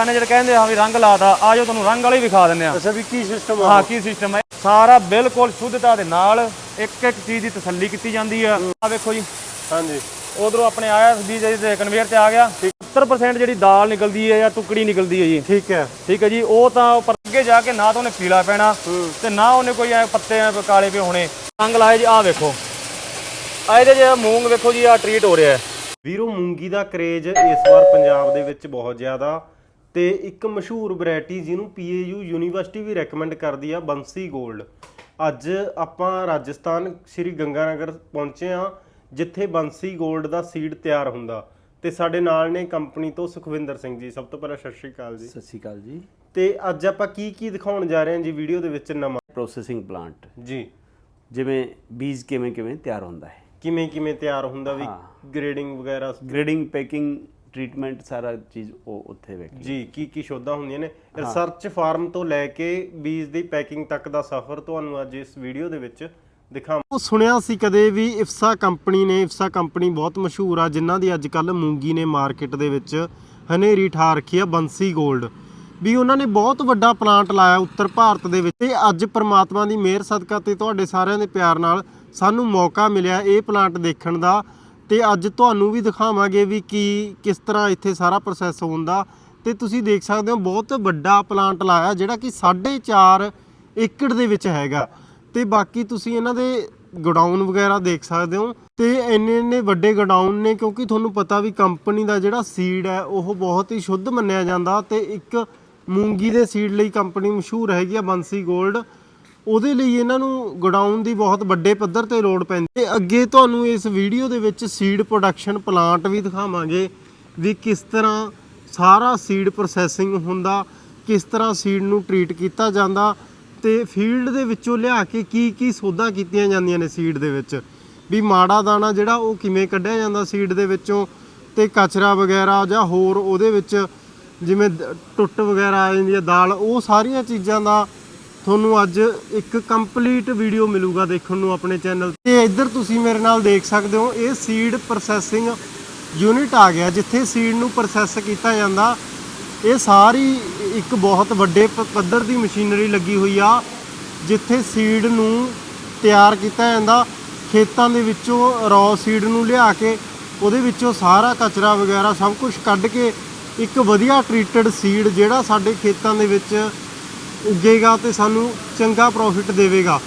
Manager ਕਹਿੰਦੇ ਆ ਵੀ ਰੰਗ ਲਾਤਾ ਆ ਜਾਓ ਤੁਹਾਨੂੰ ਰੰਗ ਵਾਲੇ ਵਿਖਾ ਦਿੰਦੇ ਆ। ਅੱਛਾ ਵੀ ਕੀ ਸਿਸਟਮ ਆ ਹਾਂ ਕੀ ਸਿਸਟਮ ਹੈ ਸਾਰਾ ਬਿਲਕੁਲ ਸ਼ੁੱਧਤਾ ਦੇ ਨਾਲ ਇੱਕ ਇੱਕ ਚੀਜ਼ ਦੀ ਤਸੱਲੀ ਕੀਤੀ ਜਾਂਦੀ ਆ। ਆ ਵੇਖੋ ਜੀ। ਹਾਂਜੀ। ਉਧਰੋਂ ਆਪਣੇ ਆਇਆ ਬੀਜ ਦੇ ਕਨਵੇਅਰ ਤੇ ਆ ਗਿਆ। 70% ਜਿਹੜੀ ਦਾਲ ਨਿਕਲਦੀ ਹੈ ਜਾਂ ਟੁਕੜੀ ਨਿਕਲਦੀ ਹੈ ਜੀ। ਠੀਕ ਹੈ। ਠੀਕ ਹੈ ਜੀ ਉਹ ਤਾਂ ਉੱਪਰ ਅੱਗੇ ਜਾ ਕੇ ਨਾ ਤਾਂ ਉਹਨੇ ਪੀਲਾ ਪੈਣਾ ਤੇ ਨਾ ਉਹਨੇ ਕੋਈ ਐ ਪੱਤੇ ਕਾਲੇ ਪੇ ਹੋਣੇ। ਰੰਗ ਲਾਏ ਜੀ ਆਹ ਵੇਖੋ। ਆ ਇਹਦੇ ਜੇ ਮੂੰਗ ਵੇਖੋ ਜੀ ਆ ਟ੍ਰੀਟ ਹੋ ਰਿਹਾ। ਹੈ ਵੀਰੋ ਮੂੰਗੀ ਦਾ ਕਰੇਜ ਇਸ ਵਾਰ ਪੰਜਾਬ ਦੇ ਵਿੱਚ ਬਹੁਤ ਜ਼ਿਆਦਾ ਤੇ ਇੱਕ ਮਸ਼ਹੂਰ ਵੈਰਾਈਟੀ ਜਿਹਨੂੰ ਪੀਏਯੂ ਯੂਨੀਵਰਸਿਟੀ ਵੀ ਰეკਮੈਂਡ ਕਰਦੀ ਆ ਬੰਸੀ 골ਡ ਅੱਜ ਆਪਾਂ ਰਾਜਸਥਾਨ ਸ੍ਰੀ ਗੰਗਾਨਗਰ ਪਹੁੰਚੇ ਆ ਜਿੱਥੇ ਬੰਸੀ 골ਡ ਦਾ ਸੀਡ ਤਿਆਰ ਹੁੰਦਾ। ਤੇ ਸਾਡੇ ਨਾਲ ਨੇ ਕੰਪਨੀ ਤੋਂ ਸੁਖਵਿੰਦਰ ਸਿੰਘ ਜੀ। ਸਭ ਤੋਂ ਪਹਿਲਾਂ ਸਤਿ ਸ਼੍ਰੀ ਅਕਾਲ ਜੀ। ਸਤਿ ਸ਼੍ਰੀ ਅਕਾਲ ਜੀ। ਤੇ ਅੱਜ ਆਪਾਂ ਕੀ ਕੀ ਦਿਖਾਉਣ ਜਾ ਰਹੇ ਹਾਂ ਜੀ ਵੀਡੀਓ ਦੇ ਵਿੱਚ ਨਵਾਂ? ਪ੍ਰੋਸੈਸਿੰਗ ਪਲਾਂਟ ਜੀ। ਜਿਵੇਂ ਬੀਜ ਕਿਵੇਂ ਕਿਵੇਂ ਤਿਆਰ ਹੁੰਦਾ ਹੈ। ਕਿਵੇਂ ਕਿਵੇਂ ਤਿਆਰ ਹੁੰਦਾ ਵੀ ਗ੍ਰੇਡਿੰਗ ਵਗੈਰਾ? ਗ੍ਰੇਡਿੰਗ ਪੈਕਿੰਗ ਟ੍ਰੀਟਮੈਂਟ ਸਾਰਾ ਚੀਜ਼ ਉਹ ਉੱਥੇ ਵੇਖ। ਜੀ ਕੀ ਕੀ ਸ਼ੋਧਾਂ ਹੁੰਦੀਆਂ ਨੇ? ਰਿਸਰਚ ਫਾਰਮ ਤੋਂ ਲੈ ਕੇ ਬੀਜ ਦੀ ਪੈਕਿੰਗ ਤੱਕ ਦਾ ਸਫ਼ਰ ਤੁਹਾਨੂੰ ਅੱਜ ਇਸ ਵੀਡੀਓ ਦੇ ਵਿੱਚ ਦਿਖਾਵਾਂ ਉਹ ਸੁਣਿਆ ਸੀ ਕਦੇ ਵੀ ਇਫਸਾ ਕੰਪਨੀ ਨੇ ਇਫਸਾ ਕੰਪਨੀ ਬਹੁਤ ਮਸ਼ਹੂਰ ਆ ਜਿਨ੍ਹਾਂ ਦੀ ਅੱਜ ਕੱਲ ਮੂੰਗੀ ਨੇ ਮਾਰਕੀਟ ਦੇ ਵਿੱਚ ਹਨੇਰੀ ਠਾ ਰੱਖੀ ਆ ਬੰਸੀ 골ਡ ਵੀ ਉਹਨਾਂ ਨੇ ਬਹੁਤ ਵੱਡਾ ਪਲਾਂਟ ਲਾਇਆ ਉੱਤਰ ਭਾਰਤ ਦੇ ਵਿੱਚ। ਤੇ ਅੱਜ ਪ੍ਰਮਾਤਮਾ ਦੀ ਮਿਹਰ ਸਦਕਾ ਤੇ ਤੁਹਾਡੇ ਸਾਰਿਆਂ ਦੇ ਪਿਆਰ ਨਾਲ ਸਾਨੂੰ ਮੌਕਾ ਮਿਲਿਆ ਇਹ ਪਲਾਂਟ ਦੇਖਣ ਦਾ। ਤੇ ਅੱਜ ਤੁਹਾਨੂੰ ਵੀ ਦਿਖਾਵਾਂਗੇ ਵੀ ਕੀ, ਕਿਸ ਤਰ੍ਹਾਂ ਇੱਥੇ ਸਾਰਾ ਪ੍ਰੋਸੈਸ ਹੁੰਦਾ। ਤੇ ਤੁਸੀਂ ਦੇਖ ਸਕਦੇ ਹੋ, ਬਹੁਤ ਵੱਡਾ ਪਲਾਂਟ ਲਾਇਆ, ਜਿਹੜਾ ਕਿ 4.5 ਏਕੜ ਦੇ ਵਿੱਚ ਹੈਗਾ। ਤੇ ਬਾਕੀ ਤੁਸੀਂ ਇਹਨਾਂ ਦੇ ਗੋਡਾਊਨ ਵਗੈਰਾ ਦੇਖ ਸਕਦੇ ਹੋ। ਤੇ ਇੰਨੇ ਇੰਨੇ ਵੱਡੇ ਗੋਡਾਊਨ ਨੇ, ਕਿਉਂਕਿ ਤੁਹਾਨੂੰ ਪਤਾ ਵੀ ਕੰਪਨੀ ਦਾ ਜਿਹੜਾ ਸੀਡ ਹੈ, ਉਹ ਬਹੁਤ ਹੀ ਸ਼ੁੱਧ ਮੰਨਿਆ ਜਾਂਦਾ। ਤੇ ਇੱਕ ਮੂੰਗੀ ਦੇ ਸੀਡ ਲਈ ਕੰਪਨੀ ਮਸ਼ਹੂਰ ਹੈਗੀ ਆ ਬੰਸੀ 골ਡ ਉਹਦੇ ਲਈ ਇਹਨਾਂ ਨੂੰ ਗੋਡਾਊਨ ਦੀ ਬਹੁਤ ਵੱਡੇ ਪੱਧਰ ਤੇ ਲੋੜ ਪੈਂਦੀ ਤੇ ਅੱਗੇ ਤੁਹਾਨੂੰ ਇਸ ਵੀਡੀਓ ਦੇ ਵਿੱਚ ਸੀਡ ਪ੍ਰੋਡਕਸ਼ਨ ਪਲਾਂਟ ਵੀ ਦਿਖਾਵਾਂਗੇ ਵੀ ਕਿਸ ਤਰ੍ਹਾਂ ਸਾਰਾ ਸੀਡ ਪ੍ਰੋਸੈਸਿੰਗ ਹੁੰਦਾ, ਕਿਸ ਤਰ੍ਹਾਂ ਸੀਡ ਨੂੰ ਟ੍ਰੀਟ ਕੀਤਾ ਜਾਂਦਾ ਤੇ ਫੀਲਡ ਦੇ ਵਿੱਚੋਂ ਲਿਆ ਕੇ ਕੀ ਕੀ ਸੋਧਾਂ ਕੀਤੀਆਂ ਜਾਂਦੀਆਂ ਨੇ ਸੀਡ ਦੇ ਵਿੱਚ। ਵੀ ਮਾੜਾ ਦਾਣਾ ਜਿਹੜਾ ਉਹ ਕਿਵੇਂ ਕੱਢਿਆ ਜਾਂਦਾ ਸੀਡ ਦੇ ਵਿੱਚੋਂ ਤੇ ਕਚਰਾ ਵਗੈਰਾ ਜਾਂ ਹੋਰ ਉਹਦੇ ਵਿੱਚ ਜਿਵੇਂ ਟੁੱਟ ਵਗੈਰਾ ਆ ਜਾਂਦੀ ਹੈ ਦਾਲ, ਉਹ ਸਾਰੀਆਂ ਚੀਜ਼ਾਂ ਦਾ ਤੁਹਾਨੂੰ ਅੱਜ ਇੱਕ ਕੰਪਲੀਟ ਵੀਡੀਓ ਮਿਲੂਗਾ ਦੇਖਣ ਨੂੰ ਆਪਣੇ ਚੈਨਲ ਤੇ। ਇੱਧਰ ਤੁਸੀਂ ਮੇਰੇ ਨਾਲ ਦੇਖ ਸਕਦੇ ਹੋ, ਇਹ ਸੀਡ ਪ੍ਰੋਸੈਸਿੰਗ ਯੂਨਿਟ ਆ ਗਿਆ, ਜਿੱਥੇ ਸੀਡ ਨੂੰ ਪ੍ਰੋਸੈਸ ਕੀਤਾ ਜਾਂਦਾ। ਇਹ ਸਾਰੀ ਇੱਕ ਬਹੁਤ ਵੱਡੇ ਪ- ਪੱਧਰ ਦੀ ਮਸ਼ੀਨਰੀ ਲੱਗੀ ਹੋਈ ਆ, ਜਿੱਥੇ ਸੀਡ ਨੂੰ ਤਿਆਰ ਕੀਤਾ ਜਾਂਦਾ। ਖੇਤਾਂ ਦੇ ਵਿੱਚੋਂ ਰॉ ਸੀਡ ਨੂੰ ਲਿਆ ਕੇ, ਉਹਦੇ ਵਿੱਚੋਂ ਸਾਰਾ ਕਚਰਾ ਵਗੈਰਾ ਸਭ ਕੁਝ ਕੱਢ ਕੇ, ਇੱਕ ਵਧੀਆ ਟ੍ਰੀਟਡ ਸੀਡ ਜਿਹੜਾ ਸਾਡੇ ਖੇਤਾਂ ਦੇ ਵਿੱਚ ਉੱਗੇਗਾ ਤੇ ਸਾਨੂੰ ਚੰਗਾ ਪ੍ਰੋਫਿਟ ਦੇਵੇਗਾ।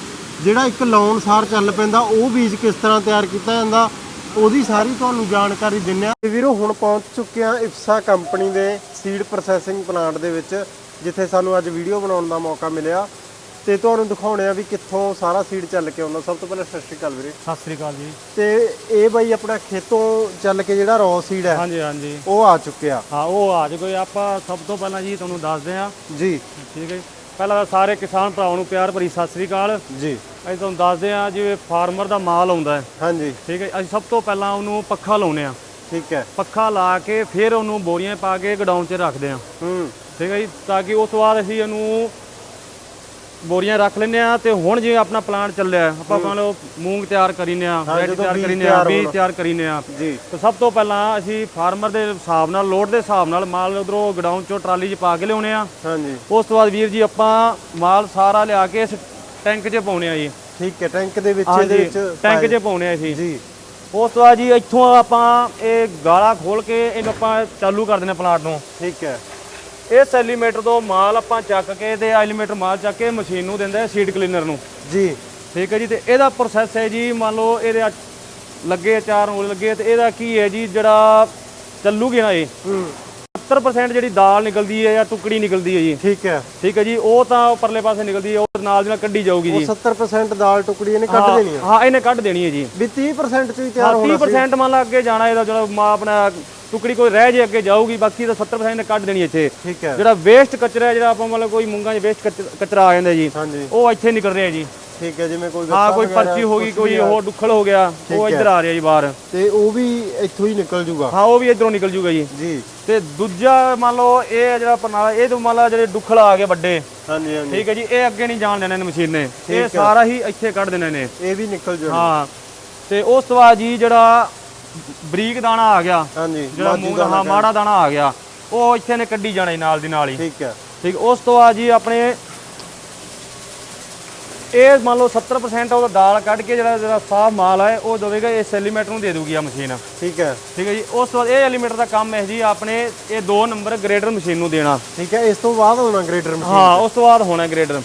ਜਿਹੜਾ ਇੱਕ ਲਾਉਣ ਸਾਰ ਚੱਲ ਪੈਂਦਾ ਉਹ ਬੀਜ ਕਿਸ ਤਰ੍ਹਾਂ ਤਿਆਰ ਕੀਤਾ ਜਾਂਦਾ ਉਹਦੀ ਸਾਰੀ ਤੁਹਾਨੂੰ ਜਾਣਕਾਰੀ ਦਿੰਨੇ ਆ ਵੀਰੋ ਹੁਣ ਪਹੁੰਚ ਚੁੱਕੇ ਆ ਇਫਸਾ ਕੰਪਨੀ ਦੇ ਸੀਡ ਪ੍ਰੋਸੈਸਿੰਗ ਪਲਾਂਟ ਦੇ ਵਿੱਚ ਜਿੱਥੇ ਸਾਨੂੰ ਅੱਜ ਵੀਡੀਓ ਬਣਾਉਣ ਦਾ ਮੌਕਾ ਮਿਲਿਆ। ਤੇ ਤੁਹਾਨੂੰ ਦਿਖਾਉਣੇ ਆ ਵੀ ਕਿੱਥੋਂ ਸਾਰਾ ਸੀਡ ਚੱਲ ਕੇ ਆਉਂਦਾ। ਸਭ ਤੋਂ ਪਹਿਲਾਂ ਸਤਿ ਸ਼੍ਰੀ ਅਕਾਲ ਵੀਰੇ। ਸਤਿ ਸ੍ਰੀ ਅਕਾਲ ਜੀ। ਤੇ ਇਹ ਬਾਈ ਆਪਣਾ ਖੇਤੋਂ ਚੱਲ ਕੇ ਜਿਹੜਾ ਰॉ ਸੀਡ ਹੈ ਹਾਂਜੀ ਹਾਂਜੀ। ਉਹ ਆ ਚੁੱਕਿਆ। ਹਾਂ ਉਹ ਆ ਜੇ। ਕੋਈ ਆਪਾਂ ਸਭ ਤੋਂ ਪਹਿਲਾਂ ਜੀ ਤੁਹਾਨੂੰ ਦੱਸਦੇ ਆ ਜੀ। ਠੀਕ ਹੈ ਜੀ। ਪਹਿਲਾਂ ਤਾਂ ਸਾਰੇ ਕਿਸਾਨ ਭਰਾਵਾਂ ਨੂੰ ਪਿਆਰ ਭਰੀ ਸਤਿ ਸ੍ਰੀ ਅਕਾਲ। ਜੀ। ਅਸੀਂ ਤੁਹਾਨੂੰ ਦੱਸਦੇ ਆ ਜਿਵੇਂ ਫਾਰਮਰ ਦਾ ਮਾਲ ਆਉਂਦਾ ਹੈ। ਹਾਂਜੀ। ਠੀਕ ਹੈ ਅਸੀਂ ਸਭ ਤੋਂ ਪਹਿਲਾਂ ਉਹਨੂੰ ਪੱਖਾ ਲਾਉਨੇ ਆ ਠੀਕ ਹੈ। ਪੱਖਾ ਲਾ ਕੇ ਫਿਰ ਉਹਨੂੰ ਬੋਰੀਆਂ ਪਾ ਕੇ ਗਡਾਊਨ 'ਚ ਰੱਖਦੇ ਆ ਹੂੰ। ਠੀਕ ਹੈ ਜੀ ਤਾਂ ਕਿ ਉਸ ਤੋਂ ਬਾਅਦ ਅਸੀਂ ਇਹਨੂੰ ਬੋਰੀਆਂ ਰੱਖ ਲੈਂਦੇ ਆ ਤੇ ਹੁਣ ਜਿਵੇਂ ਆਪਣਾ ਪਲਾਂਟ ਚੱਲਿਆ ਆਪਾਂ ਮੰਨ ਲਓ ਮੂੰਗ ਤਿਆਰ ਕਰੀਨੇ ਆ ਜਦੋਂ ਤਿਆਰ ਕਰੀਨੇ ਆ ਬੀਜ। ਤਿਆਰ ਕਰੀਨੇ ਆ ਜੀ। ਤੇ ਸਭ ਤੋਂ ਪਹਿਲਾਂ ਅਸੀਂ ਫਾਰਮਰ ਦੇ ਹਿਸਾਬ ਨਾਲ ਲੋਡ ਦੇ ਹਿਸਾਬ ਨਾਲ ਮਾਲ ਉਧਰੋਂ ਗਡਾਊਨ ਚੋਂ ਟਰਾਲੀ 'ਚ ਪਾ ਕੇ ਲਿਆਉਨੇ ਆ ਹਾਂਜੀ। ਉਸ ਤੋਂ ਬਾਅਦ ਵੀਰ ਜੀ ਆਪਾਂ ਮਾਲ ਸਾਰਾ ਲਿਆ ਕੇ ਇਸ ਟੈਂਕ 'ਚ ਪਾਉਨੇ ਆ ਜੀ। ਠੀਕ ਹੈ ਟੈਂਕ ਦੇ ਵਿੱਚ ਇਹਦੇ ਵਿੱਚ ਟੈਂਕ 'ਚ ਪਾਉਨੇ ਆ ਅਸੀਂ। ਜੀ। ਉਸ ਤੋਂ ਬਾਅਦ ਜੀ ਇੱਥੋਂ ਆਪਾਂ ਇਹ ਗਾਲਾ ਖੋਲ ਕੇ ਇਹਨੂੰ ਆਪਾਂ ਚਾਲੂ ਕਰ ਦਿੰਦੇ ਪਲਾਂਟ ਨੂੰ। ਠੀਕ ਹੈ। ਇਸ ਐਲੀਮੀਟਰ ਤੋਂ ਮਾਲ ਆਪਾਂ ਚੱਕ ਕੇ ਤੇ ਐਲੀਮੀਟਰ ਮਾਲ ਚੱਕ ਕੇ ਮਸ਼ੀਨ ਨੂੰ ਦਿੰਦੇ ਆ ਸੀਡ ਕਲੀਨਰ ਨੂੰ। ਜੀ। ਠੀਕ ਹੈ ਜੀ ਤੇ ਇਹਦਾ ਪ੍ਰੋਸੈਸ ਹੈ ਜੀ ਮੰਨ ਲਓ ਇਹਦੇ ਲੱਗੇ ਚਾਰ ਹੋਲ ਲੱਗੇ ਤੇ ਇਹਦਾ ਕੀ ਹੈ ਜੀ ਜਿਹੜਾ ਚੱਲੂਗੀ ਨਾ ਇਹ। ਹੂੰ। 70% ਜਿਹੜੀ ਦਾਲ ਨਿਕਲਦੀ ਹੈ ਜਾਂ ਟੁਕੜੀ ਨਿਕਲਦੀ ਹੈ ਜੀ। ਠੀਕ ਹੈ। ਠੀਕ ਹੈ ਜੀ ਉਹ ਤਾਂ ਪਰਲੇ ਪਾਸੇ ਨਿਕਲਦੀ ਹੈ ਉਹ ਨਾਲ ਦੀ ਨਾਲ ਕੱਢੀ ਜਾਊਗੀ ਉਹ ਜੀ 70% ਦਾਲ ਟੁਕੜੀ ਇਹਨੇ ਕੱਢ ਦੇਣੀ ਆ ਹਾਂ ਇਹਨੇ ਕੱਢ ਦੇਣੀ ਹੈ ਜੀ। ਵੀ 30% ਚ ਹੀ ਹਾਂ ਤਿਆਰ ਹੋਣਾ 30% ਮੰਨ ਲਾ ਅੱਗੇ ਜਾਣਾ ਇਹਦਾ ਜਿਹੜਾ ਮਾ ਆਪਣਾ ਟੁਕੜੀ ਕੋਈ ਰਹਿ ਜੇ ਅੱਗੇ ਜਾਊਗੀ ਬਾਕੀ ਤਾਂ 70% ਨੇ ਕੱਢ ਦੇਣੀ ਇੱਥੇ। ਠੀਕ ਹੈ। ਜਿਹੜਾ ਵੇਸਟ ਕਚਰਾ ਹੈ ਜਿਹੜਾ ਆਪਾਂ ਮਤਲਬ ਕੋਈ ਮੂੰਗਾਂ 'ਚ ਵੇਸਟ ਕਚਰਾ ਆ ਜਾਂਦਾ ਜੀ ਹਾਂਜੀ। ਉਹ ਇੱਥੇ ਨਿਕਲ ਰਿਹਾ ਜੀ। ਠੀਕ ਹੈ ਜਿਵੇਂ ਕੋਈ ਹਾਂ ਕੋਈ ਪਰਚੀ ਹੋ ਗਈ ਕੋਈ ਹੋਰ ਦੁੱਖਲ ਹੋ ਗਿਆ ਉਹ ਇੱਧਰ ਆ ਰਿਹਾ ਜੀ ਬਾਹਰ। ਤੇ ਉਹ ਵੀ ਇੱਥੋਂ ਹੀ ਨਿਕਲ ਜੂਗਾ? ਹਾਂ ਉਹ ਵੀ ਇਧਰੋਂ ਨਿਕਲ ਜੂਗਾ ਜੀ। ਜੀ। ਤੇ ਦੂਜਾ ਮੰਨ ਲਓ ਇਹ ਜਿਹੜਾ ਪ੍ਰਣਾਲਾ ਇਹ ਤੋਂ ਮੰਨ ਲਾ ਜਿਹੜੇ ਦੁੱਖਲ ਆ ਗਏ ਵੱਡੇ। ਹਾਂਜੀ ਹਾਂਜੀ। ਠੀਕ ਹੈ ਜੀ ਇਹ ਅੱਗੇ ਨਹੀਂ ਜਾਣ ਦੇਣੇ ਨੇ ਮਸ਼ੀਨ ਨੇ। ਇਹ। ਸਾਰਾ ਹੀ ਇੱਥੇ ਕੱਢ ਦੇਣੇ ਨੇ। ਇਹ ਵੀ ਨਿਕਲ ਜੂਗਾ ਹਾਂ। ਤੇ ਉਸ ਤੋਂ ਬਾਅਦ ਜੀ ਜਿਹੜਾ ਬਰੀਕ ਦਾਣਾ ਆ ਗਿਆ। ਹਾਂਜੀ ਜਿਹੜਾ ਦਾ ਹਾਂ ਮਾੜਾ ਦਾਣਾ ਆ ਗਿਆ। ਉਹ ਇੱਥੇ ਨੇ ਕੱਢੀ ਜਾਣਾ ਨਾਲ ਦੀ ਨਾਲ ਹੀ। ਠੀਕ ਹੈ। ਠੀਕ ਉਸ ਤੋਂ ਬਾਅਦ ਜੀ ਆਪਣੇ ਇਹ ਮੰਨ ਲਓ 70% ਉਹਦਾ ਦਾਲ ਕੱਢ ਕੇ ਜਿਹੜਾ ਜਿਹੜਾ ਸਾਫ਼ ਮਾਲ ਹੈ ਉਹ ਦੇਵੇਗਾ ਇਹ ਸੈਲੀਮੀਟਰ ਨੂੰ ਦੇ ਦੂਗੀ ਆ ਮਸ਼ੀਨ। ਠੀਕ ਹੈ। ਠੀਕ ਹੈ ਜੀ ਉਸ ਤੋਂ ਬਾਅਦ ਇਹ ਐਲੀਮੀਟਰ ਦਾ ਕੰਮ ਹੈ ਜੀ ਆਪਣੇ ਇਹ 2 ਨੰਬਰ ਗ੍ਰੇਡਰ ਮਸ਼ੀਨ ਨੂੰ ਦੇਣਾ। ਠੀਕ ਹੈ ਇਸ ਤੋਂ ਬਾਅਦ ਹੋਣਾ ਗ੍ਰੇਡਰ ਮਸ਼ੀਨ ਹਾਂ ਉਸ ਤੋਂ ਬਾਅਦ ਹੋਣਾ ਗ੍ਰੇਡਰ।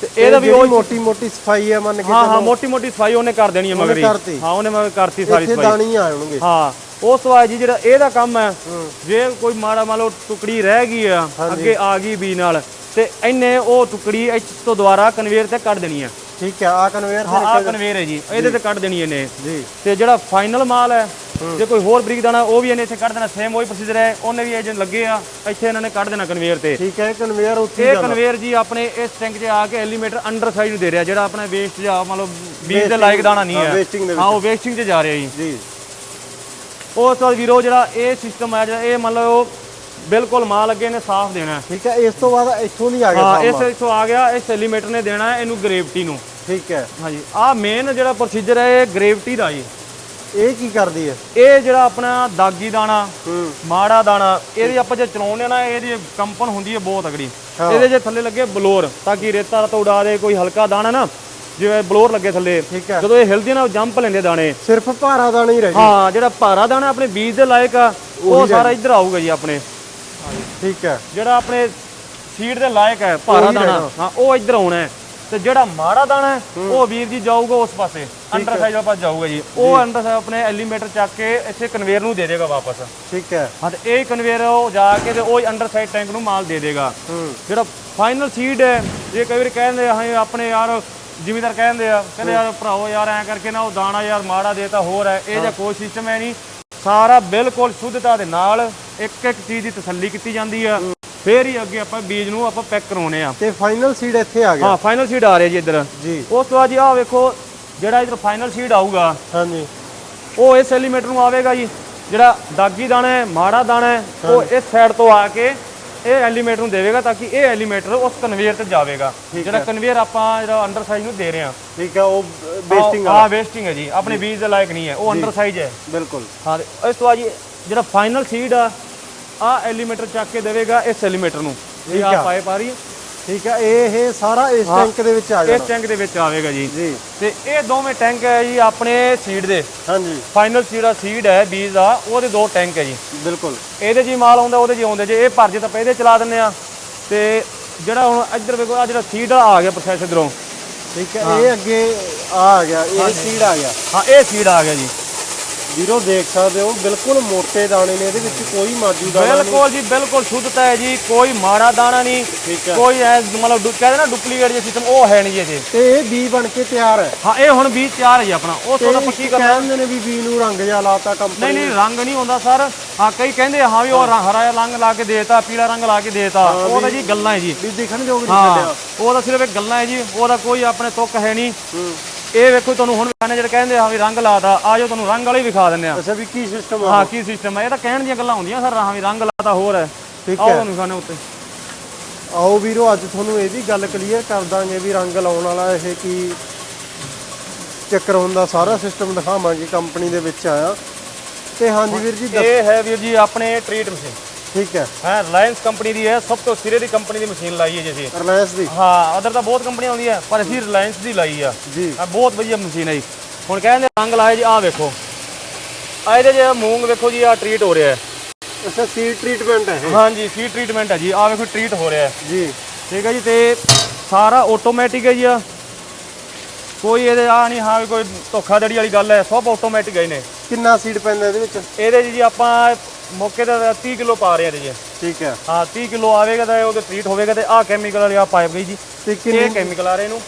ਤੇ ਇਹਦਾ ਵੀ ਉਹ ਮੋਟੀ ਮੋਟੀ ਸਫ਼ਾਈ ਹੈ ਮੰਨ ਕੇ ਹਾਂ ਹਾਂ ਮੋਟੀ ਮੋਟੀ ਸਫ਼ਾਈ ਉਹਨੇ ਕਰ ਦੇਣੀ ਹੈ ਮਗਰ ਹੀ। ਉਹਨੇ ਮਗਰ ਕਰਤੀ ਸਾਰੀ ਇੱਥੇ ਸਫ਼ਾਈ। ਦਾਣੇ ਆ ਜਾਣਗੇ ਹਾਂ ਉਸ ਤੋਂ ਬਾਅਦ ਜੀ ਜਿਹੜਾ ਇਹਦਾ ਕੰਮ ਹੈ ਜੇ ਕੋਈ ਮਾੜਾ ਮੰਨ ਲਓ ਟੁਕੜੀ ਰਹਿ ਗਈ ਆ ਅੱਗੇ ਆ ਗਈ ਬੀ ਨਾਲ ਤੇ ਇਹਨੇ ਉਹ ਟੁਕੜੀ ਇਸ ਤੋਂ ਦੁਬਾਰਾ ਕਨਵੇਅਰ ਤੇ ਕੱਢ ਦੇਣੀ ਹੈ ਠੀਕ ਹੈ ਆ ਕਨਵੇਅਰ ਹਾਂ ਆ ਕਨਵੇਅਰ ਹੈ ਜੀ ਇਹਦੇ ਤੇ ਕੱਢ ਦੇਣੀ ਇਹਨੇ। ਜੀ। ਤੇ ਜਿਹੜਾ ਫਾਈਨਲ ਮਾਲ ਹੈ ਜੇ ਕੋਈ ਹੋਰ ਬਰੀਕ ਦਾਣਾ ਉਹ ਵੀ ਇਹਨੇ ਇੱਥੇ ਕੱਢ ਦੇਣਾ। ਸੇਮ ਉਹੀ ਪ੍ਰੋਸੀਜਰ ਹੈ। ਉਹਨੇ ਵੀ ਇਹ ਲੱਗੇ ਆ ਇੱਥੇ ਇਹਨਾਂ ਨੇ ਕੱਢ ਦੇਣਾ ਕਨਵੇਅਰ ਤੇ। ਠੀਕ ਹੈ ਕਨਵੇਅਰ ਉੱਥੇ ਇਹ ਕਨਵੇਅਰ ਜੀ ਆਪਣੇ ਇਸ ਟੈਂਕ 'ਚ ਆ ਕੇ ਐਲੀਮੀਟਰ ਅੰਡਰ ਸਾਈਡ ਨੂੰ ਦੇ ਰਿਹਾ ਜਿਹੜਾ ਆਪਣਾ ਵੇਸਟ ਜਾਂ ਮੰਨ ਲਓ ਬੀਜ ਦੇ ਲਾਇਕ ਦਾਣਾ ਨਹੀਂ ਹਾਂ, ਹੈ ਉਹ ਵੇਸਟਿੰਗ 'ਚ ਜਾ ਰਿਹਾ ਜੀ। ਜੀ। ਉਸ ਤੋਂ ਵੀਰੋ ਜਿਹੜਾ ਇਹ ਸਿਸਟਮ ਹੈ ਜਿਹੜਾ ਇਹ ਮੰਨ ਲਓ ਬਿਲਕੁਲ ਮਾਲ ਅੱਗੇ ਨੇ ਸਾਫ਼ ਦੇਣਾ। ਠੀਕ ਹੈ ਇਸ ਤੋਂ ਬਾਅਦ ਇੱਥੋਂ ਦੀ ਆ ਗਿਆ ਹਾਂ ਇਸ। ਇੱਥੋਂ ਆ ਗਿਆ ਇਸ ਐਲੀਮੀਟਰ ਨੇ ਦੇਣਾ ਇਹਨੂੰ ਗ੍ਰੇਵਿਟੀ ਨੂੰ। ਠੀਕ ਹੈ। ਹਾਂਜੀ ਆ ਮੇਨ ਜਿਹੜਾ ਪ੍ਰੋਸੀਜਰ ਹੈ ਇਹ ਗ੍ਰੇਵਿਟੀ ਦਾ ਜੀ। ਇਹ ਕੀ ਕਰਦੀ ਹੈ ਇਹ ਜਿਹੜਾ ਆਪਣਾ ਦਾਗੀ ਦਾਣਾ ਮਾੜਾ ਦਾਣਾ ਇਹਦੀ ਆਪਾਂ ਜੇ ਚਲਾਉਂਦੇ ਨਾ ਇਹਦੀ ਕੰਪਨ ਹੁੰਦੀ ਹੈ ਬਹੁਤ ਅਗੜੀ। ਇਹਦੇ ਜੇ ਥੱਲੇ ਲੱਗੇ ਬਲੋਰ ਤਾਂ ਕਿ ਰੇਤਾ ਤੋਂ ਉਡਾ ਦੇ ਕੋਈ ਹਲਕਾ ਦਾਣਾ ਨਾ ਜਿਵੇਂ ਬਲੋਰ ਲੱਗੇ ਥੱਲੇ। ਜਦੋਂ ਇਹ ਹਿਲਦੀ ਨਾ ਜੰਪ ਲੈਂਦੇ ਦਾਣੇ। ਸਿਰਫ ਭਾਰਾ ਦਾਣਾ ਹੀ ਰਹਿ। ਗਿਆ ਹਾਂ ਜਿਹੜਾ ਭਾਰਾ ਦਾਣਾ ਆਪਣੇ ਬੀਜ ਦੇ ਲਾਇਕ ਆ ਉਹ ਸਾਰਾ ਇੱਧਰ ਆਊਗਾ ਜੀ ਆਪਣੇ। ਠੀਕ ਹੈ ਜਿਹੜਾ ਆਪਣੇ ਸੀਡ ਦੇ ਲਾਇਕ ਹੈ ਭਾਰਾ ਉਹੀ ਦਾਣਾ। ਹਾਂ ਉਹ ਇੱਧਰ ਆਉਣਾ ਹੈ ਤੇ ਜਿਹੜਾ ਮਾੜਾ ਦਾਣਾ ਹੈ ਉਹ ਵੀਰ ਜੀ ਜਾਊਗਾ ਉਸ ਪਾਸੇ। ਅੰਡਰ ਸਾਈਡ ਵਾਪਸ ਜਾਊਗਾ ਜੀ। ਉਹ ਅੰਡਰ ਸਾਈਡ ਆਪਣੇ ਐਲੀਮੀਟਰ ਚੱਕ ਕੇ ਇੱਥੇ ਕਨਵੇਅਰ ਨੂੰ ਦੇ ਦੇਗਾ ਵਾਪਸ। ਠੀਕ ਹੈ। ਹਾਂ ਤੇ ਇਹ ਕਨਵੇਅਰ ਉਹ ਜਾ ਕੇ ਤੇ ਉਹ ਅੰਡਰ ਸਾਈਡ ਟੈਂਕ ਨੂੰ ਮਾਲ ਦੇ ਦੇਗਾ। ਜਿਹੜਾ ਫਾਈਨਲ ਸੀਡ ਹੈ ਇਹ ਕਈ ਵਾਰ ਕਹਿੰਦੇ ਆ ਹਾਂ ਆਪਣੇ ਯਾਰ ਜ਼ਿਮੀਦਾਰ ਕਹਿੰਦੇ ਆ ਕਹਿੰਦੇ ਯਾਰ ਭਰਾਓ ਯਾਰ ਐ ਕਰਕੇ ਨਾ ਉਹ ਦਾਣਾ ਯਾਰ ਮਾੜਾ ਦੇਤਾ ਹੋਰ ਹੈ ਇਹ ਜਾਂ ਕੋਈ ਸਿਸਟਮ ਹੈ ਨਹੀਂ। ਸਾਰਾ ਬਿਲਕੁਲ ਸ਼ੁੱਧਤਾ ਦੇ ਨਾਲ ਇੱਕ ਇੱਕ ਚੀਜ਼ ਦੀ ਤਸੱਲੀ ਕੀਤੀ ਜਾਂਦੀ ਆ। ਫੇਰ ਹੀ ਅੱਗੇ ਆਪਾਂ ਬੀਜ ਨੂੰ ਆਪਾਂ ਪੈਕ ਕਰਾਉਨੇ ਆ। ਤੇ ਫਾਈਨਲ ਸੀਡ ਇੱਥੇ ਆ ਗਿਆ। ਹਾਂ ਫਾਈਨਲ ਸੀਡ ਆ ਰਿਹਾ ਜੀ ਇੱਧਰ। ਜੀ। ਉਸ ਤੋਂ ਬਾਅਦ ਜੀ ਆਹ ਵੇਖੋ ਜਿਹੜਾ ਇੱਧਰ ਫਾਈਨਲ ਸੀਡ ਆਊਗਾ ਹਾਂਜੀ। ਉਹ ਇਸ ਐਲੀਮੀਟਰ ਨੂੰ ਆਵੇਗਾ ਜੀ। ਜਿਹੜਾ ਦਾਗੀ ਦਾਣਾ ਹੈ ਮਾੜਾ ਦਾਣਾ ਹੈ ਉਹ ਇਸ ਸਾਈਡ ਤੋਂ ਆ ਕੇ ਇਹ ਐਲੀਮੀਟਰ ਨੂੰ ਦੇਵੇਗਾ ਤਾਂ ਕਿ ਇਹ ਐਲੀਮੀਟਰ ਉਸ ਕਨਵੇਅਰ ਤੇ ਜਾਵੇਗਾ। ਜਿਹੜਾ ਕਨਵੇਅਰ ਆਪਾਂ ਜਿਹੜਾ ਅੰਡਰ ਸਾਈਜ਼ ਨੂੰ ਦੇ ਰਹੇ ਹਾਂ। ਠੀਕ ਹੈ ਉਹ ਵੇਸਟਿੰਗ ਹਾਂ ਵੇਸਟਿੰਗ ਹੈ ਜੀ। ਆਪਣੇ ਬੀਜ ਦੇ ਲਾਇਕ ਨਹੀਂ ਹੈ ਉਹ ਅੰਡਰ ਸਾਈਜ਼ ਹੈ। ਬਿਲਕੁਲ। ਹਾਂ ਇਸ ਤੋਂ ਬਾਅਦ ਜੀ ਜਿਹੜਾ ਫਾਈਨਲ ਸੀਡ ਆ ਆ ਐਲੀਮੀਟਰ ਚੱਕ ਕੇ ਦੇਵੇਗਾ ਇਸ ਐਲੀਮੀਟਰ ਨੂੰ। ਇਹ ਆ। ਪਾਈਪ ਆ ਰਹੀ ਹੈ। ਠੀਕ ਹੈ ਇਹ ਇਹ ਸਾਰਾ ਇਸ ਟੈਂਕ ਦੇ ਵਿੱਚ ਆ ਇਸ ਜਾਣਾ ਟੈਂਕ ਦੇ ਵਿੱਚ ਆਵੇਗਾ ਜੀ। ਜੀ। ਤੇ ਇਹ ਦੋਵੇਂ ਟੈਂਕ ਹੈ ਜੀ ਆਪਣੇ ਸੀਡ ਦੇ। ਹਾਂਜੀ। ਫਾਈਨਲ ਸੀਡ ਆ ਸੀਡ ਹੈ ਬੀਜ ਦਾ ਉਹਦੇ ਦੋ ਟੈਂਕ ਹੈ ਜੀ। ਬਿਲਕੁਲ। ਇਹਦੇ ਜੀ ਮਾਲ ਆਉਂਦਾ ਉਹਦੇ ਜੀ ਆਉਂਦੇ। ਜੇ ਇਹ ਭਰ ਜੇ ਤਾਂ ਇਹਦੇ ਚਲਾ ਦਿੰਦੇ ਆ। ਤੇ ਜਿਹੜਾ ਹੁਣ ਇੱਧਰ ਵੇਖੋ ਆ ਜਿਹੜਾ ਸੀਡ ਆ ਗਿਆ ਪ੍ਰੋਸੈਸ ਇਧਰੋਂ। ਠੀਕ ਹੈ। ਇਹ ਅੱਗੇ ਆ ਗਿਆ ਇਹ ਸੀਡ ਆ ਗਿਆ। ਹਾਂ ਇਹ ਸੀਡ ਆ ਗਿਆ ਜੀ। ਵੀਰੋ ਦੇਖ ਸਕਦੇ ਹੋ ਬਿਲਕੁਲ ਮੋٹے ਦਾਣੇ ਨੇ ਇਹਦੇ ਵਿੱਚ ਕੋਈ ਮਾਜੂ ਦਾਣਾ ਨਹੀਂ। ਬਿਲਕੁਲ ਜੀ ਬਿਲਕੁਲ ਸ਼ੁੱਧਤਾ ਹੈ ਜੀ ਕੋਈ ਮਾੜਾ ਦਾਣਾ ਨਹੀਂ ਠੀਕ ਹੈ। ਕੋਈ ਐ ਮਤਲਬ ਕਹਿੰਦੇ ਨਾ ਡੁਪਲੀਕੇਟ ਜਿਹਾ ਸਿਸਟਮ ਉਹ ਹੈ ਨਹੀਂ ਇਹਦੇ। ਤੇ ਇਹ ਬੀ ਬਣ ਕੇ ਤਿਆਰ ਹੈ। ਹਾਂ ਇਹ ਹੁਣ ਬੀਜ ਤਿਆਰ ਹੈ ਜੀ ਆਪਣਾ ਉਹ ਤੋਂ ਆਪਾਂ ਕੀ ਕਰਨਾ? ਕਹਿੰਦੇ ਨੇ ਵੀ ਬੀ ਨੂੰ ਰੰਗ ਜਿਹਾ ਲਾਤਾ ਕੰਪਨੀ ਨਹੀਂ ਨਹੀਂ ਰੰਗ ਨਹੀਂ ਹੁੰਦਾ ਸਰ। ਹਾਂ ਕਈ ਕਹਿੰਦੇ ਹਾਂ ਵੀ ਉਹ ਹਰਾ ਰੰਗ ਲਾ ਕੇ ਦੇਤਾ ਪੀਲਾ ਰੰਗ ਲਾ ਕੇ ਦੇਤਾ ਉਹ ਤਾਂ ਜੀ ਗੱਲਾਂ ਹੈ ਜੀ। ਵੀ ਦਿਖਣ ਯੋਗ ਨਹੀਂ ਹਾਂ ਛੱਡਿਆ ਉਹ ਤਾਂ ਸਿਰਫ ਇੱਕ ਗੱਲਾਂ ਹੈ ਜੀ ਉਹਦਾ ਕੋਈ ਆਪਣੇ ਤੁੱਕ ਹੈ ਨਹੀਂ। ਹੂੰ। ਇਹ ਵੇਖੋ ਤੁਹਾਨੂੰ ਹੁਣ ਮੈਨੇਜਰ ਕਹਿੰਦੇ ਆ ਵੀ ਰੰਗ ਲਾਤਾ ਆ ਜਾਓ ਤੁਹਾਨੂੰ ਰੰਗ ਵਾਲੇ ਵਿਖਾ ਦਿੰਦੇ ਆ। ਅੱਛਾ ਵੀ ਕੀ ਸਿਸਟਮ ਆ ਹਾਂ ਕੀ ਸਿਸਟਮ ਹੈ ਇਹ ਤਾਂ ਕਹਿਣ ਦੀਆਂ ਗੱਲਾਂ ਹੁੰਦੀਆਂ ਸਰ ਹਾਂ ਵੀ ਰੰਗ ਲਾਤਾ ਹੋਰ ਹੈ। ਠੀਕ ਆਓ ਹੈ। ਤੁਹਾਨੂੰ ਖਾਣੇ ਉੱਤੇ। ਆਓ ਵੀਰੋ ਅੱਜ ਤੁਹਾਨੂੰ ਇਹ ਵੀ ਗੱਲ ਕਲੀਅਰ ਕਰ ਦਾਂਗੇ ਵੀ ਰੰਗ ਲਾਉਣ ਵਾਲਾ ਇਹ ਕੀ ਚੱਕਰ ਹੁੰਦਾ। ਸਾਰਾ ਸਿਸਟਮ ਦਿਖਾਵਾਂਗੇ ਕੰਪਨੀ ਦੇ ਵਿੱਚ ਆਇਆ। ਤੇ ਹਾਂਜੀ ਵੀਰ ਜੀ ਇਹ ਹੈ ਵੀਰ ਜੀ ਆਪਣੇ ਟ੍ਰੀਟ ਮਸ਼ੀਨ ਠੀਕ ਹੈ। ਹੈ ਰਿਲਾਇੰਸ ਕੰਪਨੀ ਦੀ ਹੈ ਸਭ ਤੋਂ ਸਿਰੇ ਦੀ ਕੰਪਨੀ ਦੀ ਮਸ਼ੀਨ ਲਾਈ ਹੈ ਜੀ ਅਸੀਂ। ਰਿਲਾਇੰਸ ਦੀ? ਹਾਂ ਅਦਰ ਤਾਂ ਬਹੁਤ ਕੰਪਨੀਆਂ ਹੁੰਦੀਆਂ ਪਰ ਅਸੀਂ ਰਿਲਾਇੰਸ ਦੀ ਲਾਈ ਆ। ਜੀ। ਆ ਬਹੁਤ ਵਧੀਆ ਮਸ਼ੀਨ ਹੈ ਜੀ। ਹੁਣ ਕਹਿੰਦੇ ਰੰਗ ਲਾਏ ਜੀ ਆਹ ਵੇਖੋ। ਆ ਇਹਦੇ ਜੇ ਮੂੰਗ ਵੇਖੋ ਜੀ ਆ ਟ੍ਰੀਟ ਹੋ ਰਿਹਾ ਹੈ। ਅੱਛਾ ਸੀਡ ਟ੍ਰੀਟਮੈਂਟ ਹੈ ਇਹ। ਹਾਂਜੀ ਸੀ ਟ੍ਰੀਟਮੈਂਟ ਹੈ ਜੀ ਆ ਵੇਖੋ ਟ੍ਰੀਟ ਹੋ ਰਿਹਾ ਹੈ। ਜੀ। ਠੀਕ ਹੈ ਜੀ ਤੇ ਸਾਰਾ ਆਟੋਮੈਟਿਕ ਹੈ ਜੀ ਆ ਕੋਈ ਇਹਦੇ ਆ ਨਹੀਂ ਹਾਂ ਵੀ ਕੋਈ ਧੋਖਾਧੜੀ ਵਾਲੀ ਗੱਲ ਹੈ ਸਭ ਆਟੋਮੈਟਿਕ ਹੈ ਨੇ ਕਿੰਨਾ ਸੀਡ ਪੈਂਦਾ ਇਹਦੇ ਵਿੱਚ? ਇਹਦੇ 'ਚ ਜੀ ਆਪਾਂ ਮੌਕੇ ਤੇ 30 ਕਿਲੋ ਪਾ ਰਹੇ ਜੀ। ਠੀਕ ਹੈ। ਹਾਂ 30 ਕਿਲੋ ਆਵੇਗਾ ਤਾਂ ਉਹਦੇ ਟ੍ਰੀਟ ਹੋਵੇਗਾ ਤੇ ਆਹ ਕੈਮੀਕਲ ਵਾਲੀ ਆ ਪਾਈਪ ਗਈ ਜੀ। ਤੇ ਇਹ ਕਿੰਨੀ ਕੈਮੀਕਲ ਆ ਰਹੇ ਇਹਨੂੰ।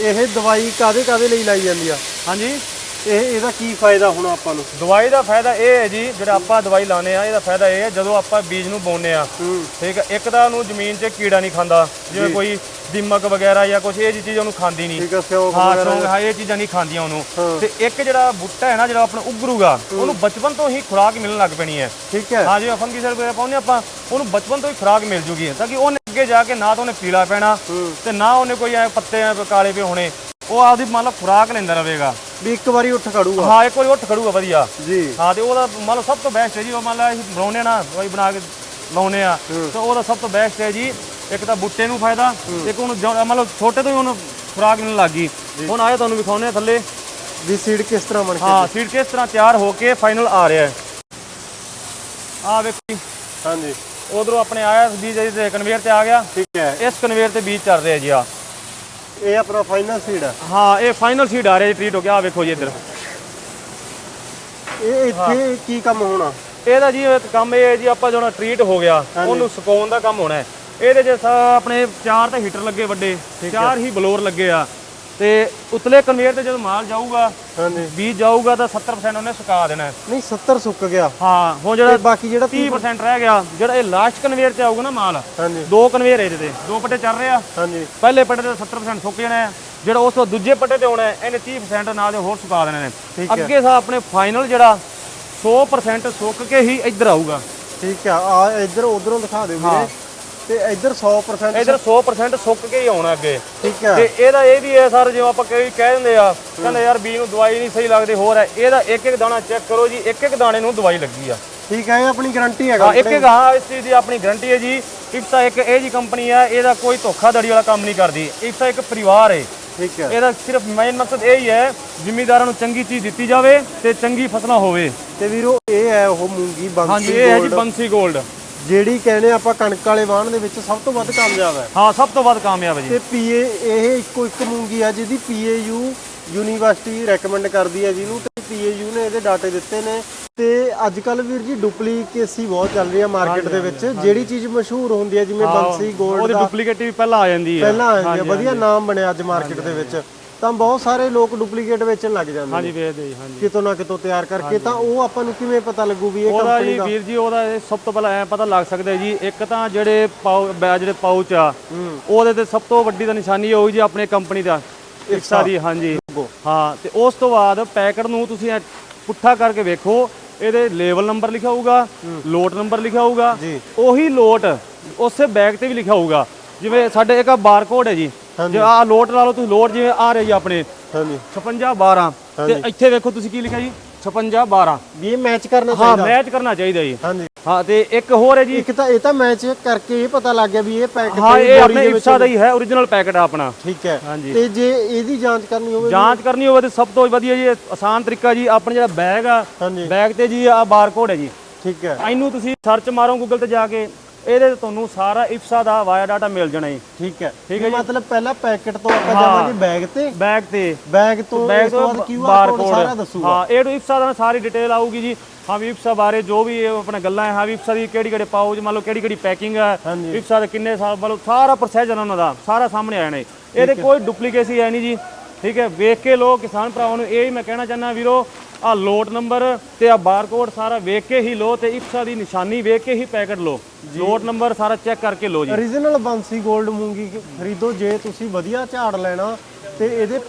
ਇਹ ਦਵਾਈ ਕਾਦੇ ਕਾਦੇ ਲਈ ਲਾਈ ਜਾਂਦੀ ਆ? ਹਾਂਜੀ? ਇਹ ਇਹਦਾ ਕੀ ਫਾਇਦਾ ਹੋਣਾ ਆਪਾਂ ਨੂੰ? ਦਵਾਈ ਦਾ ਫਾਇਦਾ ਇਹ ਹੈ ਜੀ ਜਿਹੜਾ ਆਪਾਂ ਦਵਾਈ ਲਾਉਂਦੇ ਆ ਇਹਦਾ ਫਾਇਦਾ ਇਹ ਹੈ ਜਦੋਂ ਆਪਾਂ ਬੀਜ ਨੂੰ ਬੋਨੇ ਆ ਠੀਕ ਹੈ ਇੱਕ ਤਾਂ ਉਹਨੂੰ ਜ਼ਮੀਨ 'ਚ ਕੀੜਾ ਨਹੀਂ ਖਾਂਦਾ ਜਿਵੇਂ ਕੋਈ ਦੀਮਕ ਵਗੈਰਾ ਜਾਂ ਕੁਝ ਇਹ ਚੀਜ਼ ਉਹਨੂੰ ਖਾਂਦੀ ਨਹੀਂ। ਠੀਕ ਹੈ ਸਿਓ ਹਾਂ ਇਹ ਚੀਜ਼ਾਂ ਨਹੀਂ ਖਾਂਦੀਆਂ ਉਹਨੂੰ। ਤੇ ਇੱਕ ਜਿਹੜਾ ਬੁੱਟਾ ਹੈ ਨਾ ਜਿਹੜਾ ਆਪਣਾ ਉਗਰੂਗਾ ਉਹਨੂੰ ਬਚਪਨ ਤੋਂ ਹੀ ਖੁਰਾਕ ਮਿਲਣ ਲੱਗ ਪੈਣੀ ਹੈ। ਠੀਕ ਹੈ। ਹਾਂ ਜਿਵੇਂ ਫੰਗੀ ਸਰ ਵਗੈਰਾ ਪਾਉਂਦੇ ਆਪਾਂ ਉਹਨੂੰ ਬਚਪਨ ਤੋਂ ਹੀ ਖੁਰਾਕ ਮਿਲ ਜੂਗੀ। ਤਾਂ ਕਿ ਉਹਨੇ ਅੱਗੇ ਜਾ ਕੇ ਨਾ ਤਾਂ ਉਹਨੇ ਪੀਲਾ ਪੈਣਾ ਤੇ ਨਾ ਉਹਨੇ ਕੋਈ ਐ ਪੱਤੇ ਕਾਲੇ ਪੇ ਹੋਣੇ। ਉਹ ਆਪਦੀ ਮੰਨ ਲਓ ਖੁਰਾਕ ਲੈਂਦਾ ਰਹੇਗਾ। ਵੀ ਇੱਕ ਵਾਰੀ ਉੱਠ ਖੜੂਗਾ। ਹਾਂ ਇੱਕ ਵਾਰੀ ਉੱਠ ਖੜੂਗਾ ਵਧੀਆ। ਜੀ। ਹਾਂ ਤੇ ਉਹਦਾ ਮੰਨ ਲਓ ਸਭ ਤੋਂ ਬੈਸਟ ਹੈ ਜੀ ਉਹ ਮੰਨ ਲਓ ਅਸੀਂ ਬਣਾਉਨੇ ਨਾ ਦਵਾਈ ਬਣਾ ਕੇ ਲਾਉਨੇ ਆ ਤਾਂ ਉਹਦਾ ਸਭ ਤੋਂ ਬੈਸਟ ਹੈ ਜੀ ਇੱਕ ਤਾਂ ਬੁੱਟੇ ਨੂੰ ਫਾਇਦਾ ਇੱਕ ਉਹਨੂੰ ਜੋ- ਮਤਲਬ ਛੋਟੇ ਤੋਂ ਹੀ ਉਹਨੂੰ ਖੁਰਾਕ ਮਿਲਣ ਲੱਗ ਗਈ। ਹੁਣ ਆਏ ਤੁਹਾਨੂੰ ਵਿਖਾਉਨੇ ਆ ਥੱਲੇ। ਵੀ ਸੀਡ ਕਿਸ ਤਰ੍ਹਾਂ ਬਣ ਕੇ ਹਾਂ ਸੀਟ ਕਿਸ ਤਰ੍ਹਾਂ ਤਿਆਰ ਹੋ ਕੇ ਫਾਈਨਲ ਆ ਰਿਹਾ ਹੈ। ਆ ਵੇਖੀ ਹਾਂਜੀ। ਉਧਰੋਂ ਆਪਣੇ ਆਇਆ ਬੀਜ ਇਹਦੇ ਕਨਵੇਅਰ ਤੇ ਆ ਗਿਆ। ਠੀਕ ਹੈ। ਇਸ ਕਨਵੇਅਰ ਤੇ ਬੀਜ ਚੱਲ ਰਿਹਾ ਜੀ ਆ ਇਹ ਆਪਣਾ ਫਾਈਨਲ ਸੀਡ ਹੈ ਹਾਂ ਇਹ ਫਾਈਨਲ ਸੀਟ ਆ ਰਿਹਾ ਜੀ ਟ੍ਰੀਟ ਹੋ ਗਿਆ। ਆ ਵੇਖੋ ਜੀ ਇੱਧਰ। ਇਹ ਇੱਥੇ ਕੀ ਕੰਮ ਹੋਣਾ? ਇਹਦਾ ਜੀ ਕੰਮ ਇਹ ਹੈ ਜੀ ਆਪਾਂ ਜਦੋਂ ਟ੍ਰੀਟ ਹੋ ਗਿਆ ਉਹਨੂੰ ਸੁਕਾਉਣ ਦਾ ਕੰਮ ਹੋਣਾ ਹੈ। ਇਹਦੇ ਸਾ- ਆਪਣੇ ਚਾਰ ਤਾਂ ਹੀਟਰ ਲੱਗੇ ਵੱਡੇ ਚਾਰ ਹੀ ਬਲੋਰ ਲੱਗੇ ਆ। ਤੇ ਉਤਲੇ ਕਨਵੇਅਰ ਤੇ ਜਦੋਂ ਮਾਲ ਜਾਊਗਾ ਹਾਂਜੀ। ਬੀਜ ਜਾਊਗਾ ਤਾਂ 70% ਉਹਨੇ ਸੁਕਾ ਦੇਣਾ ਹੈ। ਨਹੀਂ 70 ਸੁੱਕ ਗਿਆ। ਹਾਂ ਹੁਣ ਤੇ ਜਿਹੜਾ ਬਾਕੀ ਜਿਹੜਾ 30% ਰਹਿ ਗਿਆ ਜਿਹੜਾ ਇਹ ਲਾਸਟ ਕਨਵੇਅਰ ਤੇ ਆਊਗਾ ਨਾ ਮਾਲ ਹਾਂਜੀ। ਦੋ ਕਨਵੇਅਰ ਇਹਦੇ ਤੇ ਦੋ ਪੱਟੇ ਚੱਲ ਰਹੇ ਆ। ਹਾਂਜੀ। ਪਹਿਲੇ ਪੱਟੇ ਤੇ 70% ਸੁੱਕ ਜਾਣਾ ਹੈ ਜਿਹੜਾ ਉਸ ਤੋਂ ਦੂਜੇ ਪੱਟੇ ਤੇ ਆਉਣਾ ਹੈ ਇਹਨੇ 30% ਨਾਲ ਦੇ ਹੋਰ ਸੁਕਾ ਦੇਣੇ ਨੇ। ਠੀਕ ਹੈ। ਅੱਗੇ ਸਾ ਆਪਣੇ ਫਾਈਨਲ ਜਿਹੜਾ 100% ਸੁੱਕ ਕੇ ਹੀ ਇੱਧਰ ਆਊਗਾ। ਠੀਕ ਆ ਆ ਇੱਧਰ ਉਧਰੋਂ ਦਿਖਾ ਦਿਓ ਵੀਰੇ। ਤੇ ਇੱਧਰ 100% ਇੱਧਰ 100% ਸੁੱਕ ਕੇ ਹੀ ਆਉਣਾ ਅੱਗੇ। ਠੀਕ ਹੈ ਤੇ ਇਹਦਾ ਇਹ ਵੀ ਹੈ ਸਰ ਜਿਵੇਂ ਆਪਾਂ ਕਈ ਕਹਿ ਦਿੰਦੇ ਆ ਕਹਿੰਦੇ ਯਾਰ ਬੀ ਨੂੰ ਦਵਾਈ ਨਹੀਂ ਸਹੀ ਲੱਗਦੀ ਹੋਰ ਹੈ। ਇਹਦਾ ਇੱਕ ਇੱਕ ਦਾਣਾ ਚੈੱਕ ਕਰੋ ਜੀ ਇੱਕ ਇੱਕ ਦਾਣੇ ਨੂੰ ਦਵਾਈ ਲੱਗੀ ਆ। ਠੀਕ ਹੈ ਇਹ ਆਪਣੀ ਗਾਰੰਟੀ ਹੈਗਾ। ਹਾਂ ਇੱਕ ਇੱਕ ਹਾਂ ਇਸ ਚੀਜ਼ ਦੀ ਆਪਣੀ ਗਾਰੰਟੀ ਹੈ ਜੀ। ਇਫਸਾ ਇੱਕ ਇਹ ਜੀ ਕੰਪਨੀ ਹੈ ਇਹਦਾ ਕੋਈ ਧੋਖਾਧੜੀ ਵਾਲਾ ਕੰਮ ਨਹੀਂ ਕਰਦੀ। ਇਫਸਾ ਇੱਕ ਪਰਿਵਾਰ ਹੈ ਠੀਕ ਹੈ ਇਹਦਾ ਸਿਰਫ ਮੇਨ ਮਕਸਦ ਇਹ ਹੀ ਹੈ ਜ਼ਿਮੀਦਾਰਾਂ ਨੂੰ ਚੰਗੀ ਚੀਜ਼ ਦਿੱਤੀ ਜਾਵੇ ਤੇ ਚੰਗੀ ਫਸਲਾਂ ਹੋਵੇ। ਤੇ ਵੀਰੋ ਇਹ ਹੈ ਉਹ ਮੂੰਗੀ ਹਾਂਜੀ ਬੰਸੀ ਇਹ ਹੈ ਜੀ ਗੋਲਡ ਬੰਸੀ 골ਡ ਜਿਹੜੀ ਕਹਿੰਦੇ ਆਪਾਂ ਕਣਕ ਵਾਲੇ ਵਾਹਣ ਦੇ ਵਿੱਚ ਸਭ ਤੋਂ ਵੱਧ ਕਾਮਯਾਬ ਹੈ। ਹਾਂ ਸਭ ਤੋਂ ਵੱਧ ਕਾਮਯਾਬ ਹੈ ਜੀ। ਤੇ ਪੀਏ ਇਹ ਇੱਕੋ ਇੱਕ ਮੂੰਗੀ ਹੈ ਜਿਹਦੀ ਪੀਏਯੂ ਯੂਨੀਵਰਸਿਟੀ ਰეკਮੈਂਡ ਕਰਦੀ ਹੈ ਜਿਹਨੂੰ ਤੇ ਪੀਏਯੂ ਨੇ ਇਹਦੇ ਡਾਟੇ ਦਿੱਤੇ ਨੇ। ਤੇ ਅੱਜ ਕੱਲ ਵੀਰ ਜੀ ਡੁਪਲੀਕੇਸੀ ਬਹੁਤ ਚੱਲ ਰਹੀ ਹੈ ਮਾਰਕੀਟ ਦੇ ਵਿੱਚ। ਜਿਹੜੀ ਚੀਜ਼ ਮਸ਼ਹੂਰ ਹੁੰਦੀ ਹੈ ਜਿਵੇਂ ਬੰਸੀ 골ਡ ਉਹਦੇ ਡੁਪਲੀਕੇਟ ਵੀ ਪਹਿਲਾਂ ਆ ਜਾਂਦੀ ਹੈ। ਪਹਿਲਾਂ ਆ ਜਾਂਦੀ ਹੈ। ਵਧੀਆ ਨਾਮ ਬਣਿਆ ਅੱਜ ਮਾਰਕੀਟ ਦੇ ਵਿੱਚ। ਤਾਂ ਬਹੁਤ ਸਾਰੇ ਲੋਕ ਡੁਪਲੀਕੇਟ ਵੇਚਣ ਲੱਗ ਜਾਂਦੇ ਨੇ। ਹਾਂਜੀ ਵੇਚਦੇ ਜੀ ਹਾਂਜੀ। ਕਿਤੋਂ ਨਾ ਕਿਤੋਂ ਤਿਆਰ ਕਰਕੇ ਤਾਂ ਉਹ ਆਪਾਂ ਨੂੰ ਕਿਵੇਂ ਪਤਾ ਲੱਗੂ ਵੀ ਇਹ ਉਹਦਾ ਕੰਪਨੀ ਜੀ ਦਾ? ਵੀਰ ਜੀ ਉਹਦਾ ਇਹ ਸਭ ਤੋਂ ਪਹਿਲਾਂ ਐ ਪਤਾ ਲੱਗ ਸਕਦਾ ਜੀ ਇੱਕ ਤਾਂ ਜਿਹੜੇ ਪਾਉ ਬੈ- ਜਿਹੜੇ ਪਾਊਚ ਆ ਉਹਦੇ ਤੇ ਸਭ ਤੋਂ ਵੱਡੀ ਤਾਂ ਨਿਸ਼ਾਨੀ ਹੋਈ ਜੀ ਆਪਣੀ ਕੰਪਨੀ ਦਾ ਇਫਸਾ ਦੀ ਹਾਂਜੀ। logo। ਹਾਂ ਤੇ ਉਸ ਤੋਂ ਬਾਅਦ ਪੈਕਟ ਨੂੰ ਤੁਸੀਂ ਐਂ ਪੁੱਠਾ ਕਰਕੇ ਵੇਖੋ ਇਹਦੇ ਲੇਬਲ ਨੰਬਰ ਲਿਖਿਆ ਹੋਊਗਾ ਲੋਟ ਨੰਬਰ ਲਿਖਿਆ ਹੋਊਗਾ ਜੀ। ਉਹੀ ਲੋਟ ਉਸੇ ਬੈਗ ਤੇ ਵੀ ਲਿਖਿਆ ਹੋਊਗਾ। ਜਿਵੇਂ ਸਾਡੇ ਇੱਕ ਬਾਰਕੋਡ ਹੈ ਜੀ ਜੇ ਆ ਲੋਟ ਲਾ ਲਓ ਤੁਸੀਂ ਲੋਟ ਜਿਵੇਂ ਆ ਰਹੀ ਆਪਣੇ। ਹਾਂਜੀ। 56 12 ਤੇ ਇੱਥੇ ਵੇਖੋ ਤੁਸੀਂ ਕੀ ਲਿਖਿਆ ਜੀ? 56 12 ਵੀ ਇਹ ਮੈਚ ਕਰਨਾ ਹਾਂ ਚਾਹੀਦਾ। ਮੈਚ ਕਰਨਾ ਚਾਹੀਦਾ ਜੀ। ਹਾਂਜੀ। ਹਾਂ ਤੇ ਇੱਕ ਹੋਰ ਹੈ ਜੀ। ਇੱਕ ਤਾਂ ਇਹ ਤਾਂ ਮੈਚ ਕਰਕੇ ਇਹ ਪਤਾ ਲੱਗ ਗਿਆ ਵੀ ਇਹ ਪੈਕਟ ਹਾਂ ਇਹ ਆਪਣੇ ਇਫਸਾ ਦਾ ਹੀ ਹੈ origignal ਪੈਕਟ ਆ ਆਪਣਾ। ਠੀਕ ਹੈ। ਹਾਂਜੀ। ਤੇ ਜੇ ਇਹਦੀ ਜਾਂਚ ਕਰਨੀ ਹੋਵੇ ਜਾਂਚ ਕਰਨੀ ਹੋਵੇ ਤੇ ਸਭ ਤੋਂ ਵਧੀਆ ਜੀ ਆਸਾਨ ਤਰੀਕਾ ਜੀ ਆਪਣਾ ਜਿਹੜਾ ਬੈਗ ਆ ਹਾਂਜੀ। ਬੈਗ ਤੇ ਜੀ ਆ ਬਾਰਕੋਡ ਹੈ ਜੀ। ਠੀਕ ਹੈ। ਇਹਨੂੰ ਤੁਸੀਂ ਸਰਚ ਮਾਰੋ ਗੂਗਲ ਤੇ ਜਾ ਕੇ। ਇਹਦੇ ਤੇ ਤੁਹਾਨੂੰ ਸਾਰਾ ਇਫਸਾ ਦਾ ਵਾਇਆ ਡਾਟਾ ਮਿਲ ਜਾਣਾ ਜੀ। ਠੀਕ ਹੈ ਠੀਕ ਹੈ ਜੀ। ਮਤਲਬ ਪਹਿਲਾਂ ਪੈਕਟ ਤੋਂ ਆਪਾਂ ਜਾਵਾਂਗੇ ਬੈਗ ਤੇ। ਬੈਗ ਤੇ। ਬੈਗ ਤੋਂ ਬੈਗ ਤੋਂ ਕਿਊਆਰ ਕੋਡ ਸਾਰਾ ਦੱਸੂਗਾ। ਹਾਂ ਇਹ ਤੋਂ ਇਫਸਾ ਦਾ ਸਾਰੀ ਡਿਟੇਲ ਆਊਗੀ ਜੀ। ਹਾਂ ਇਫਸਾ ਬਾਰੇ ਜੋ ਵੀ ਆਪਣਾ ਗੱਲਾਂ ਹੈ ਹਾਂ ਇਫਸਾ ਦੀ ਕਿਹੜੀ ਕਿਹੜੇ ਪਾਉਜ ਮੰਨ ਲਓ ਕਿਹੜੀ ਕਿਹੜੀ ਪੈਕਿੰਗ ਹੈ। ਇਫਸਾ ਦੇ ਕਿੰਨੇ ਸਾਲ ਮਤਲਬ ਸਾਰਾ ਪ੍ਰੋਸੈਸ ਉਹਨਾਂ ਦਾ ਸਾਰਾ ਸਾਹਮਣੇ ਆਇਆ ਨੇ। ਇਹਦੇ ਕੋਈ ਡੁਪਲੀਕੇਸੀ ਹੈ ਨਹੀਂ ਜੀ। ਠੀਕ ਹੈ ਵੇਖ ਕੇ ਲੋ ਕਿਸਾਨ ਭਰਾਵਾਂ ਨੂੰ ਇਹ ਹੀ ਮੈਂ ਕਹਿਣਾ ਚਾਹੁੰਦਾ ਵੀਰੋ ਆ ਲੋਟ ਨੰਬਰ ਤੇ ਆ ਬਾਰਕੋਡ ਸਾਰਾ ਵੇਖ ਕੇ ਹੀ ਲੋ ਤੇ ਇਪਸਾ ਦੀ ਨਿਸ਼ਾਨੀ ਵੇਖ ਕੇ ਹੀ ਪੈਕਟ ਲੋ ਲੋਟ ਨੰਬਰ ਸਾਰਾ ਚੈੱਕ ਕਰਕੇ ਲੋ ਜੀ। Origignal ਬੰਸੀ 골ਡ ਮੂੰਗੀ ਖਰੀਦੋ ਜੇ ਤੁਸੀਂ ਵਧੀਆ ਝਾੜ ਲੈਣਾ ਤੇ ਇਹਦੇ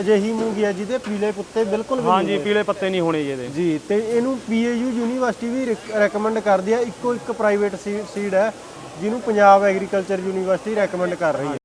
ਅਜਿਹੀ ਮੂੰਗੀ ਹੈ ਜਿਹਦੇ ਪੀਲੇ ਪੁੱਤੇ ਬਿਲਕੁਲ ਵੀ ਹਾਂਜੀ ਪੀਲੇ ਪੱਤੇ ਨਹੀਂ ਹੋਣੇ ਇਹਦੇ। ਜੀ ਤੇ ਇਹਨੂੰ ਪੀਏਯੂ ਯੂਨੀਵਰਸਿਟੀ ਵੀ ਰეკਮੈਂਡ ਕਰਦੀ ਹੈ ਇੱਕੋ ਇੱਕ ਪ੍ਰਾਈਵੇਟ ਸੀਡ ਹੈ ਜਿਹਨੂੰ ਪੰਜਾਬ ਐਗਰੀਕਲਚਰ ਯੂਨੀਵਰਸਿਟੀ ਰეკਮੈਂਡ ਕਰ ਰਹੀ ਹੈ।